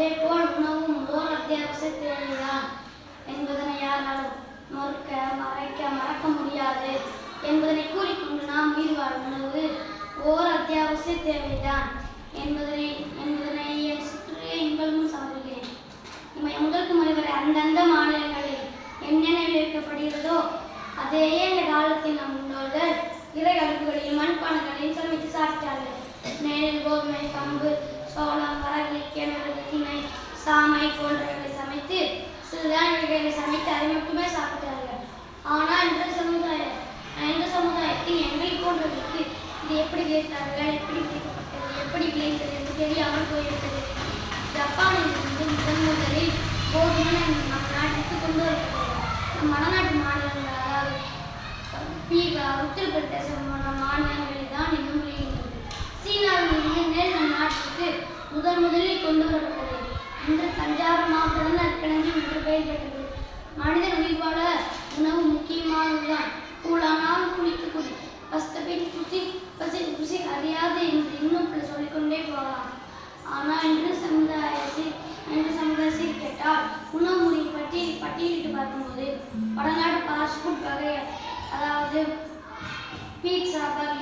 அதே போல் உணவும் ஓர் அத்தியாவசிய தேவைதான் என்பதனை யாராலும் மறுக்க மறைக்க மறக்க முடியாது. என்பதனை கூறிக்கொண்டு நாம் உயிர் வாழும் உணவு ஓர் அத்தியாவசிய தேவைதான் என்பதனை என்பதனை என் சுற்றிய இன்பமும் சமர்கிறேன் முதற்கு முறைவரை அந்தந்த மாநிலங்களில் என்னென்ன விளைவிக்கப்படுகிறதோ அதையே இந்த காலத்தில் நம் முன்னோர்கள் இறை அடுப்புகளையும் மண்பானைகளையும் சமைத்து சாப்பிட்டார்கள். நேரில் கோதுமை கம்பு சோளம் வரகு கிணறு சாமை போன்றவைகளை சமைத்து சிறுதானியங்களை சமைத்து அதை மட்டுமே சாப்பிட்டார்கள். ஆனால் இந்த சமுதாய இந்த சமுதாயத்தில் எங்களை போன்றவர்களுக்கு இது எப்படி விளைத்தார்கள் எப்படி விளைக்கப்பட்டது எப்படி விளைந்தது என்று தெரியாமல் போயிருக்கிறது ஜப்பானில் இருந்து முதன் முதலில் போதுமான நம் நாட்டுக்கு கொண்டு வரப்பட்டது. நம் வடநாட்டு மாநிலங்கள் அதாவது பீகார் உத்தரப்பிரதேசம் போன்ற மாநிலங்களில் தான் இன்னும் விளைகின்றது சீனாவில் இருந்து நெல் நம் நாட்டுக்கு முதன் முதலில் கொண்டு வரப்பட்டது இந்த தஞ்சாவூர் மாவட்டம் நற்கிழங்கு என்று பெயர் பெற்றது மனிதன் உயிர் வாழ உணவு முக்கியமானதுதான். கூழானால் குளித்து குடி. பஸ்தபின் குசி பசி குசி அறியாது என்று இன்னும் பல சொல்லிக்கொண்டே போகலாம். ஆனால் இன்று சமுதாயத்தை என்று சமுதாயத்தை கேட்டால் உணவு முறை பற்றி பட்டியலிட்டு பார்க்கும்போது வடநாடு ஃபாஸ்ட் ஃபுட் வகை அதாவது பீட்சா பர்கர்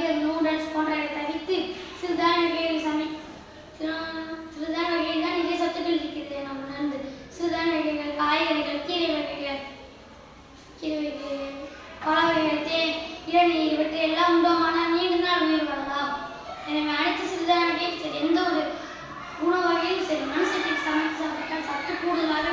இளநீர் இவற்றை எல்லாம் உண்டோமானால் நீண்ட நாள் உயிர் வரலாம் எனவே அனைத்து சிறுதானியத்தையும் சரி எந்த ஒரு உணவு வகையும் சரி மனசுக்கு சமைத்து சாப்பிட்டால் சத்து கூடுதலாக